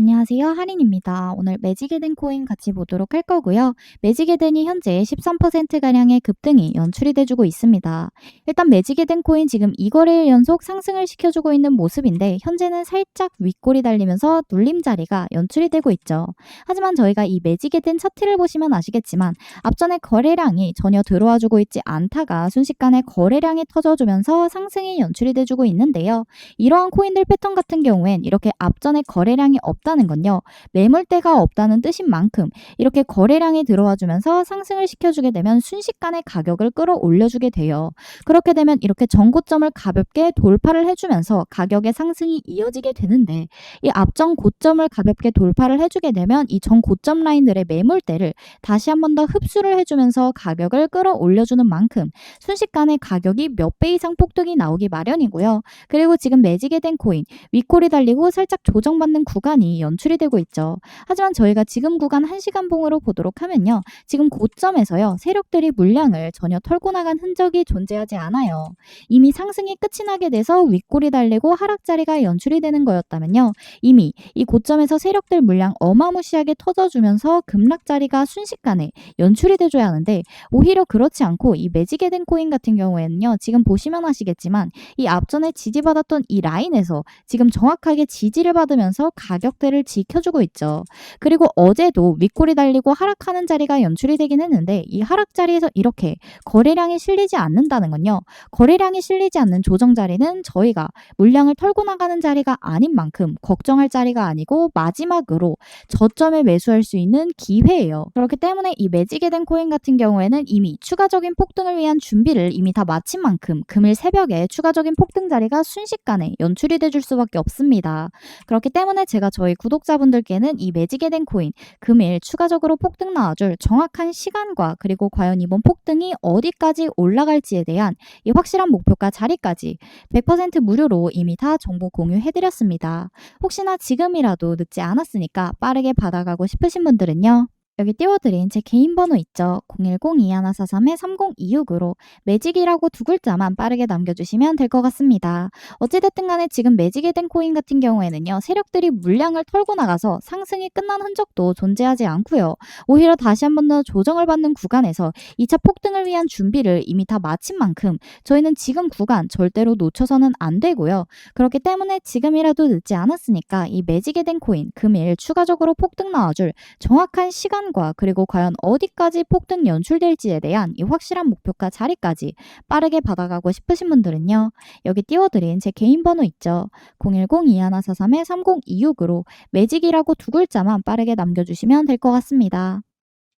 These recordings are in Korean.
안녕하세요. 할인입니다. 오늘 매직에덴 코인 같이 보도록 할 거고요. 매직에덴이 현재 13%가량의 급등이 연출이 돼주고 있습니다. 일단 매직에덴 코인 지금 2거래일 연속 상승을 시켜주고 있는 모습인데 현재는 살짝 윗골이 달리면서 눌림자리가 연출이 되고 있죠. 하지만 저희가 이 매직에덴 차트를 보시면 아시겠지만 앞전에 거래량이 전혀 들어와주고 있지 않다가 순식간에 거래량이 터져주면서 상승이 연출이 돼주고 있는데요. 이러한 코인들 패턴 같은 경우엔 이렇게 앞전에 거래량이 없다 는 건요. 매물대가 없다는 뜻인 만큼 이렇게 거래량이 들어와 주면서 상승을 시켜주게 되면 순식간에 가격을 끌어올려주게 돼요. 그렇게 되면 이렇게 전고점을 가볍게 돌파를 해주면서 가격의 상승이 이어지게 되는데 이 앞전 고점을 가볍게 돌파를 해주게 되면 이 전 고점 라인들의 매물대를 다시 한 번 더 흡수를 해주면서 가격을 끌어올려주는 만큼 순식간에 가격이 몇 배 이상 폭등이 나오기 마련이고요. 그리고 지금 매직에 된 코인 윗골이 달리고 살짝 조정받는 구간이 연출이 되고 있죠. 하지만 저희가 지금 구간 1시간 봉으로 보도록 하면요. 지금 고점에서요. 세력들이 물량을 전혀 털고 나간 흔적이 존재하지 않아요. 이미 상승이 끝이 나게 돼서 윗골이 달리고 하락자리가 연출이 되는 거였다면요. 이미 이 고점에서 세력들 물량 어마무시하게 터져주면서 급락자리가 순식간에 연출이 돼줘야 하는데 오히려 그렇지 않고 이 매직에 된 코인 같은 경우에는요. 지금 보시면 아시겠지만 이 앞전에 지지받았던 이 라인에서 지금 정확하게 지지를 받으면서 가격대 를 지켜주고 있죠. 그리고 어제도 윗골이 달리고 하락하는 자리가 연출이 되긴 했는데 이 하락 자리에서 이렇게 거래량이 실리지 않는다는 건요. 거래량이 실리지 않는 조정 자리는 저희가 물량을 털고 나가는 자리가 아닌 만큼 걱정할 자리가 아니고 마지막으로 저점에 매수할 수 있는 기회예요. 그렇기 때문에 이 매직에 된 코인 같은 경우에는 이미 추가적인 폭등을 위한 준비를 이미 다 마친 만큼 금일 새벽에 추가적인 폭등 자리가 순식간에 연출이 돼줄 수밖에 없습니다. 그렇기 때문에 제가 저희 구독자분들께는 이 매직에 된 코인 금일 추가적으로 폭등 나와줄 정확한 시간과 그리고 과연 이번 폭등이 어디까지 올라갈지에 대한 이 확실한 목표가 자리까지 100% 무료로 이미 다 정보 공유해드렸습니다. 혹시나 지금이라도 늦지 않았으니까 빠르게 받아가고 싶으신 분들은요. 여기 띄워드린 제 개인 번호 있죠. 010-2143-3026으로 매직이라고 두 글자만 빠르게 남겨주시면 될 것 같습니다. 어찌됐든 간에 지금 매직이 된 코인 같은 경우에는요. 세력들이 물량을 털고 나가서 상승이 끝난 흔적도 존재하지 않고요. 오히려 다시 한 번 더 조정을 받는 구간에서 2차 폭등을 위한 준비를 이미 다 마친 만큼 저희는 지금 구간 절대로 놓쳐서는 안 되고요. 그렇기 때문에 지금이라도 늦지 않았으니까 이 매직이 된 코인 금일 추가적으로 폭등 나와줄 정확한 시간과 그리고 과연 어디까지 폭등 연출될지에 대한 이 확실한 목표가 자리까지 빠르게 받아가고 싶으신 분들은요. 여기 띄워드린 제 개인 번호 있죠. 010-2143-3026으로 매직이라고 두 글자만 빠르게 남겨주시면 될 것 같습니다.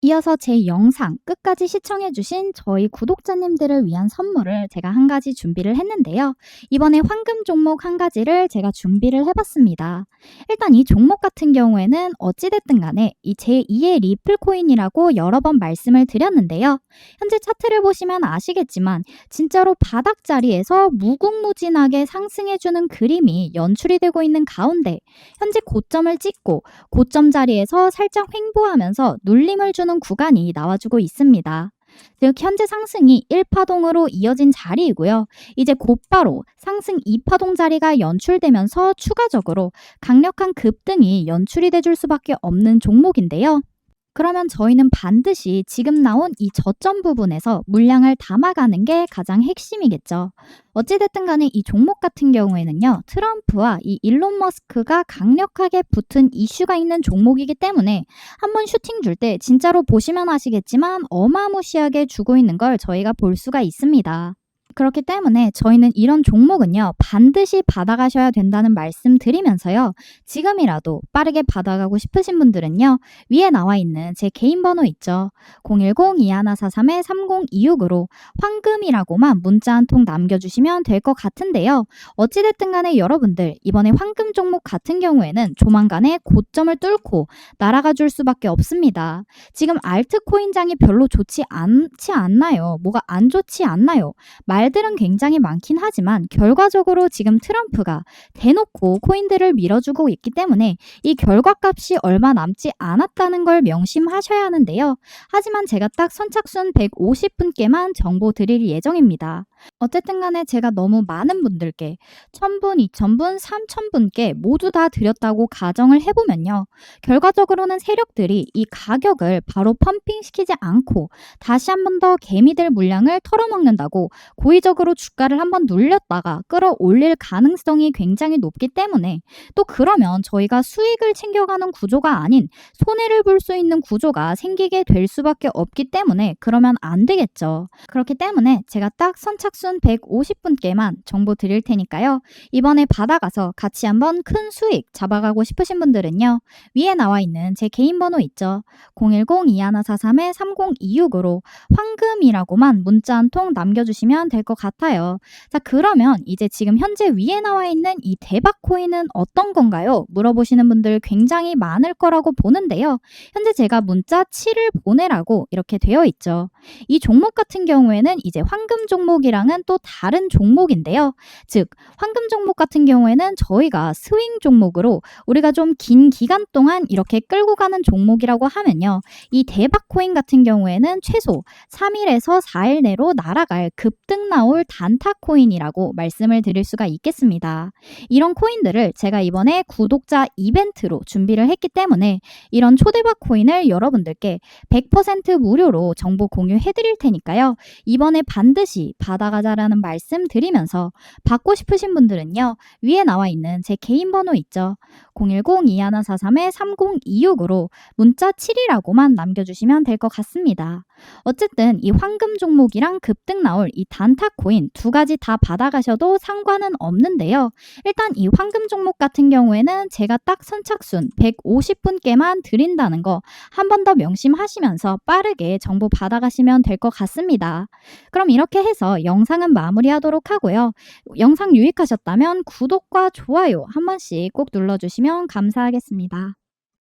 이어서 제 영상 끝까지 시청해주신 저희 구독자님들을 위한 선물을 제가 한 가지 준비를 했는데요. 이번에 황금 종목 한 가지를 제가 준비를 해봤습니다. 일단 이 종목 같은 경우에는 어찌됐든 간에 이 제2의 리플 코인이라고 여러 번 말씀을 드렸는데요. 현재 차트를 보시면 아시겠지만 진짜로 바닥 자리에서 무궁무진하게 상승해주는 그림이 연출이 되고 있는 가운데 현재 고점을 찍고 고점 자리에서 살짝 횡보하면서 눌림을 주는 구간이 나와주고 있습니다. 즉 현재 상승이 1파동으로 이어진 자리이고요. 이제 곧바로 상승 2파동 자리가 연출되면서 추가적으로 강력한 급등이 연출이 돼줄 수밖에 없는 종목인데요. 그러면 저희는 반드시 지금 나온 이 저점 부분에서 물량을 담아가는 게 가장 핵심이겠죠. 어찌됐든 간에 이 종목 같은 경우에는요, 트럼프와 이 일론 머스크가 강력하게 붙은 이슈가 있는 종목이기 때문에 한번 슈팅 줄 때 진짜로 보시면 아시겠지만 어마무시하게 주고 있는 걸 저희가 볼 수가 있습니다. 그렇기 때문에 저희는 이런 종목은요, 반드시 받아가셔야 된다는 말씀 드리면서요, 지금이라도 빠르게 받아가고 싶으신 분들은요, 위에 나와 있는 제 개인 번호 있죠. 010-2143-3026으로 황금이라고만 문자 한 통 남겨주시면 될 것 같은데요. 어찌됐든 간에 여러분들, 이번에 황금 종목 같은 경우에는 조만간에 고점을 뚫고 날아가 줄 수밖에 없습니다. 지금 알트코인장이 별로 좋지 않지 않나요? 뭐가 안 좋지 않나요? 말 들은 굉장히 많긴 하지만 결과적으로 지금 트럼프가 대놓고 코인들을 밀어주고 있기 때문에 이 결과값이 얼마 남지 않았다는 걸 명심하셔야 하는데요. 하지만 제가 딱 선착순 150분께만 정보 드릴 예정입니다. 어쨌든 간에 제가 너무 많은 분들께 1000분, 2000분, 3000분께 모두 다 드렸다고 가정을 해보면요. 결과적으로는 세력들이 이 가격을 바로 펌핑시키지 않고 다시 한 번 더 개미들 물량을 털어먹는다고 고의적으로 주가를 한번 눌렸다가 끌어올릴 가능성이 굉장히 높기 때문에 또 그러면 저희가 수익을 챙겨가는 구조가 아닌 손해를 볼 수 있는 구조가 생기게 될 수밖에 없기 때문에 그러면 안 되겠죠. 그렇기 때문에 제가 딱 선착 순 150분께만 정보 드릴 테니까요. 이번에 받아가서 같이 한번 큰 수익 잡아가고 싶으신 분들은요. 위에 나와 있는 제 개인 번호 있죠. 010-2143-3026으로 황금이라고만 문자 한 통 남겨주시면 될 것 같아요. 자, 그러면 이제 지금 현재 위에 나와 있는 이 대박 코인은 어떤 건가요? 물어보시는 분들 굉장히 많을 거라고 보는데요. 현재 제가 문자 7을 보내라고 이렇게 되어 있죠. 이 종목 같은 경우에는 이제 황금 종목이 랑은 또 다른 종목인데요. 즉, 황금 종목 같은 경우에는 저희가 스윙 종목으로 우리가 좀 긴 기간 동안 이렇게 끌고 가는 종목이라고 하면요. 이 대박 코인 같은 경우에는 최소 3일에서 4일 내로 날아갈 급등 나올 단타 코인이라고 말씀을 드릴 수가 있겠습니다. 이런 코인들을 제가 이번에 구독자 이벤트로 준비를 했기 때문에 이런 초대박 코인을 여러분들께 100% 무료로 정보 공유해 드릴 테니까요. 이번에 반드시 받아 가자라는 말씀 드리면서 받고 싶으신 분들은요. 위에 나와 있는 제 개인 번호 있죠. 010-2143-3026으로 문자 7이라고만 남겨주시면 될 것 같습니다. 어쨌든 이 황금 종목이랑 급등 나올 이 단타 코인 두 가지 다 받아가셔도 상관은 없는데요. 일단 이 황금 종목 같은 경우에는 제가 딱 선착순 150분께만 드린다는 거 한 번 더 명심하시면서 빠르게 정보 받아가시면 될 것 같습니다. 그럼 이렇게 해서 영상은 마무리하도록 하고요. 영상 유익하셨다면 구독과 좋아요 한 번씩 꼭 눌러주시면 감사하겠습니다.